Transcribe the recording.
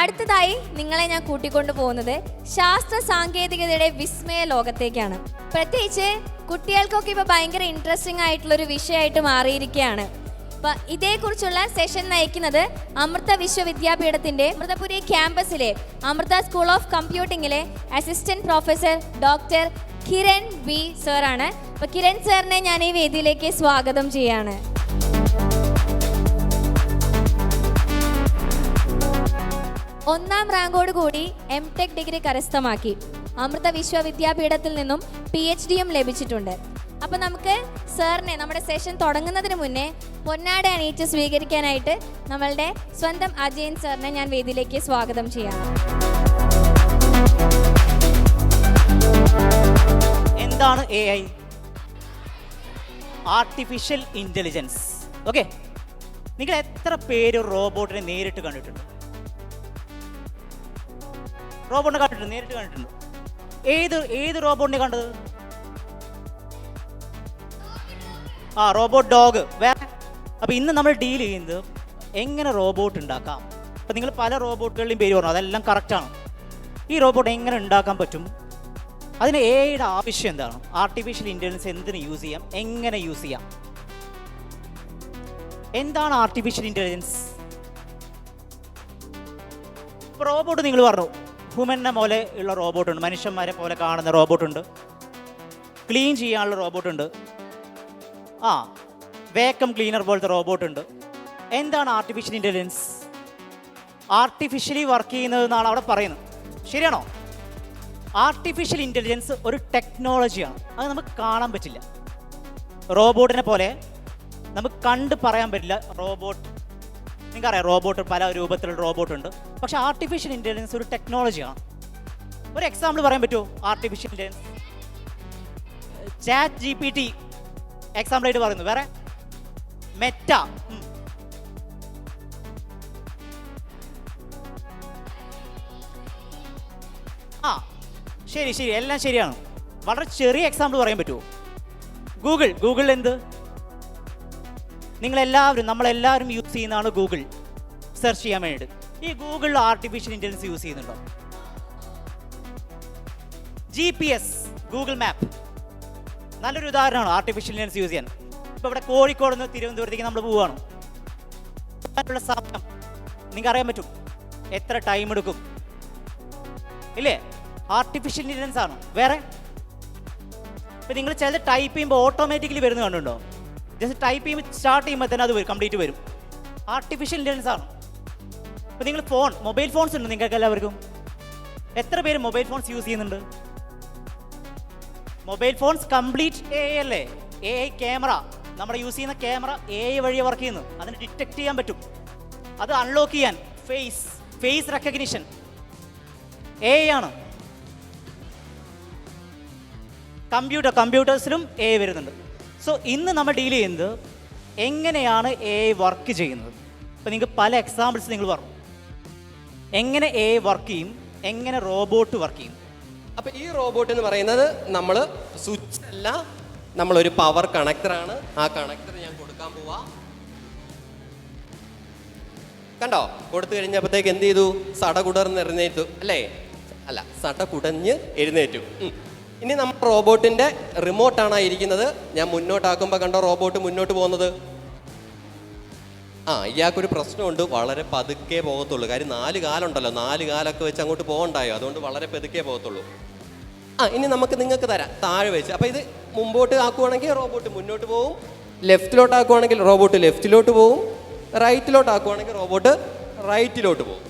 അടുത്തതായി നിങ്ങളെ ഞാൻ കൂട്ടിക്കൊണ്ടു പോകുന്നത് ശാസ്ത്ര സാങ്കേതികതയുടെ വിസ്മയ ലോകത്തേക്കാണ്. പ്രത്യേകിച്ച് കുട്ടികൾക്കൊക്കെ ഇപ്പൊ ഭയങ്കര ഇൻട്രസ്റ്റിംഗ് ആയിട്ടുള്ള ഒരു വിഷയമായിട്ട് മാറിയിരിക്കുകയാണ്. അപ്പൊ ഇതേക്കുറിച്ചുള്ള സെഷൻ നയിക്കുന്നത് അമൃത വിശ്വവിദ്യാപീഠത്തിന്റെ അമൃതപുരി ക്യാമ്പസിലെ Amrita school of കമ്പ്യൂട്ടിംഗിലെ assistant professor doctor Kiran B സാറാണ് ആണ്. അപ്പൊ കിരൺ സാറിനെ ഞാൻ ഈ വേദിയിലേക്ക് സ്വാഗതം ചെയ്യാണ്. ഒന്നാം റാങ്കോട് കൂടി എം ടെക് ഡിഗ്രി കരസ്ഥമാക്കി. അമൃത വിശ്വവിദ്യാപീഠത്തിൽ നിന്നും പി എച്ച് ഡിയും ലഭിച്ചിട്ടുണ്ട്. അപ്പൊ നമുക്ക് സാറിനെ നമ്മുടെ സെഷൻ തുടങ്ങുന്നതിന് മുന്നേ പൊന്നാട അണിയിച്ച് സ്വീകരിക്കാനായിട്ട് നമ്മളുടെ സ്വന്തം അജയൻ സാറിനെ ഞാൻ വേദിയിലേക്ക് സ്വാഗതം ചെയ്യാം. എന്താണ് A I artificial intelligence okay നിങ്ങൾ എത്ര പേര് റോബോട്ടിനെ നേരിട്ട് കണ്ടിട്ടുണ്ട്? റോബോട്ടിനെ കണ്ടിട്ടുണ്ട് നേരിട്ട് കണ്ടിട്ടുണ്ട്. ഏത് ഏത് റോബോട്ടിനെ കണ്ടത്? ആ റോബോട്ട് ഡോഗ്. വേറെ അപ്പോൾ ഇന്ന് നമ്മൾ ഡീൽ ചെയ്യുന്നത് എങ്ങനെ റോബോട്ട് ഉണ്ടാക്കാം? അപ്പം നിങ്ങൾ പല റോബോട്ടുകളുടെയും പേര് പറഞ്ഞു അതെല്ലാം കറക്റ്റാണ് ഈ റോബോട്ട് എങ്ങനെ ഉണ്ടാക്കാൻ പറ്റും? അതിന് എ ഐയുടെ ആവശ്യം എന്താണ്? ആർട്ടിഫിഷ്യൽ ഇന്റലിജൻസ് എന്തിന് യൂസ് ചെയ്യാം? എങ്ങനെ യൂസ് ചെയ്യാം? എന്താണ് ആർട്ടിഫിഷ്യൽ ഇന്റലിജൻസ് റോബോട്ട് നിങ്ങൾ പറഞ്ഞു ഹ്യൂമനെ പോലെ ഉള്ള റോബോട്ടുണ്ട്. മനുഷ്യന്മാരെ പോലെ കാണുന്ന റോബോട്ടുണ്ട്. ക്ലീൻ ചെയ്യാനുള്ള റോബോട്ടുണ്ട്. ആ വേക്കം ക്ലീനർ പോലത്തെ റോബോട്ടുണ്ട്. എന്താണ് ആർട്ടിഫിഷ്യൽ ഇന്റലിജൻസ് ആർട്ടിഫിഷ്യലി വർക്ക് ചെയ്യുന്നത് എന്നാണ് അവിടെ പറയുന്നത്. ശരിയാണോ? ആർട്ടിഫിഷ്യൽ ഇന്റലിജൻസ് ഒരു ടെക്നോളജിയാണ് അത് നമുക്ക് കാണാൻ പറ്റില്ല. റോബോട്ടിനെ പോലെ നമുക്ക് കണ്ട് പറയാൻ പറ്റില്ല. റോബോട്ട് നിങ്ങൾക്കറിയാം റോബോട്ട് പല രൂപത്തിലുള്ള റോബോട്ട് ഉണ്ട് പക്ഷേ ആർട്ടിഫിഷ്യൽ ഇന്റലിജൻസ് ഒരു ടെക്നോളജിയാണ് ഒരു എക്സാമ്പിൾ പറയാൻ പറ്റുമോ? Artificial intelligence chat G P T എക്സാമ്പിളായിട്ട് പറയുന്നു. വേറെ? മെറ്റ ആ ശരി ശരി. എല്ലാം ശരിയാണ്. വളരെ ചെറിയ എക്സാമ്പിൾ പറയാൻ പറ്റുമോ? ഗൂഗിൾ ഗൂഗിൾ എന്ത്? നിങ്ങളെല്ലാവരും നമ്മളെല്ലാവരും യൂസ് ചെയ്യുന്നതാണ് ഗൂഗിൾ സെർച്ച് ചെയ്യാൻ വേണ്ടിയിട്ട്. ഈ ഗൂഗിൾ ആർട്ടിഫിഷ്യൽ ഇന്റലിജൻസ് യൂസ് ചെയ്യുന്നുണ്ടോ? G P S Google map നല്ലൊരു ഉദാഹരണമാണ് ആർട്ടിഫിഷ്യൽ ഇന്റലിജൻസ് യൂസ് ചെയ്യാൻ. ഇപ്പോൾ ഇവിടെ കോഴിക്കോട് നിന്ന് തിരുവനന്തപുരത്തേക്ക് നമ്മൾ പോവുകയാണ് ഉള്ള സമയം നിങ്ങൾക്ക് അറിയാൻ പറ്റും. എത്ര ടൈം എടുക്കും. ഇല്ലേ? ആർട്ടിഫിഷ്യൽ ഇന്റലിജൻസ് ആണ്. വേറെ? ഇപ്പം നിങ്ങൾ ചിലത് ടൈപ്പ് ചെയ്യുമ്പോൾ ഓട്ടോമാറ്റിക്കലി വരുന്നു കണ്ടുണ്ടോ ജസ്റ്റ് ടൈപ്പ് ചെയ്യുമ്പോൾ സ്റ്റാർട്ട് ചെയ്യുമ്പോൾ തന്നെ അത് വരും കംപ്ലീറ്റ് വരും. ആർട്ടിഫിഷ്യൽ ഇന്റലിജൻസ് ആണ്. ഇപ്പോൾ നിങ്ങൾ ഫോൺ മൊബൈൽ ഫോൺസ് ഉണ്ട് നിങ്ങൾക്ക് എല്ലാവർക്കും. എത്ര പേര് മൊബൈൽ ഫോൺസ് യൂസ് ചെയ്യുന്നുണ്ട്? Mobile phones complete A I അല്ലേ? എ ഐ ക്യാമറ നമ്മുടെ യൂസ് ചെയ്യുന്ന ക്യാമറ എ ഐ വഴി വർക്ക് ചെയ്യുന്നു അതിന് ഡിറ്റക്ട് ചെയ്യാൻ പറ്റും. അത് അൺലോക്ക് ചെയ്യാൻ. ഫേസ് ഫേസ് റെക്കഗ്നിഷൻ എ ആണ്. കമ്പ്യൂട്ടർ കമ്പ്യൂട്ടേഴ്സിലും എ വരുന്നുണ്ട്. സോ ഇന്ന് നമ്മൾ ഡീൽ ചെയ്യുന്നത് എങ്ങനെയാണ് എ ഐ വർക്ക് ചെയ്യുന്നത്? അപ്പോൾ നിങ്ങൾക്ക് പല എക്സാമ്പിൾസ് നിങ്ങൾ പറഞ്ഞു. എങ്ങനെ എ ഐ വർക്ക് ചെയ്യും? എങ്ങനെ റോബോട്ട് വർക്ക് ചെയ്യും? അപ്പോൾ ഈ റോബോട്ട് എന്ന് പറയുന്നത് നമ്മൾ സ്വിച്ച് അല്ല നമ്മളൊരു പവർ കണക്ടറാണ് ആ കണക്ടർ ഞാൻ കൊടുക്കാൻ പോവാ. കണ്ടോ? കൊടുത്തു കഴിഞ്ഞപ്പോഴത്തേക്ക് എന്ത് ചെയ്തു? സട കുടർന്ന് എഴുന്നേറ്റു അല്ലേ? അല്ല സട കുടഞ്ഞ് എഴുന്നേറ്റു. ഇനി നമ്മൾ റോബോട്ടിന്റെ റിമോട്ടാണ് ഇരിക്കുന്നത് ഞാൻ മുന്നോട്ടാക്കുമ്പോൾ കണ്ടോ റോബോട്ട് മുന്നോട്ട് പോകുന്നത്? ആ ഇയാൾക്കൊരു പ്രശ്നമുണ്ട്. വളരെ പതുക്കെ പോകത്തുള്ളൂ. കാര്യം നാല് കാലുണ്ടല്ലോ. നാല് കാലൊക്കെ വെച്ച് അങ്ങോട്ട് പോകണ്ടായോ? അതുകൊണ്ട് വളരെ പതുക്കെ പോകത്തുള്ളൂ. ആ ഇനി നമുക്ക് നിങ്ങൾക്ക് തരാം. താഴെ വെച്ച്. അപ്പോൾ ഇത് മുമ്പോട്ട് ആക്കുവാണെങ്കിൽ റോബോട്ട് മുന്നോട്ട് പോകും ലെഫ്റ്റിലോട്ട് ആക്കുവാണെങ്കിൽ റോബോട്ട് ലെഫ്റ്റിലോട്ട് പോകും റൈറ്റിലോട്ട് ആക്കുവാണെങ്കിൽ റോബോട്ട് റൈറ്റിലോട്ട് പോകും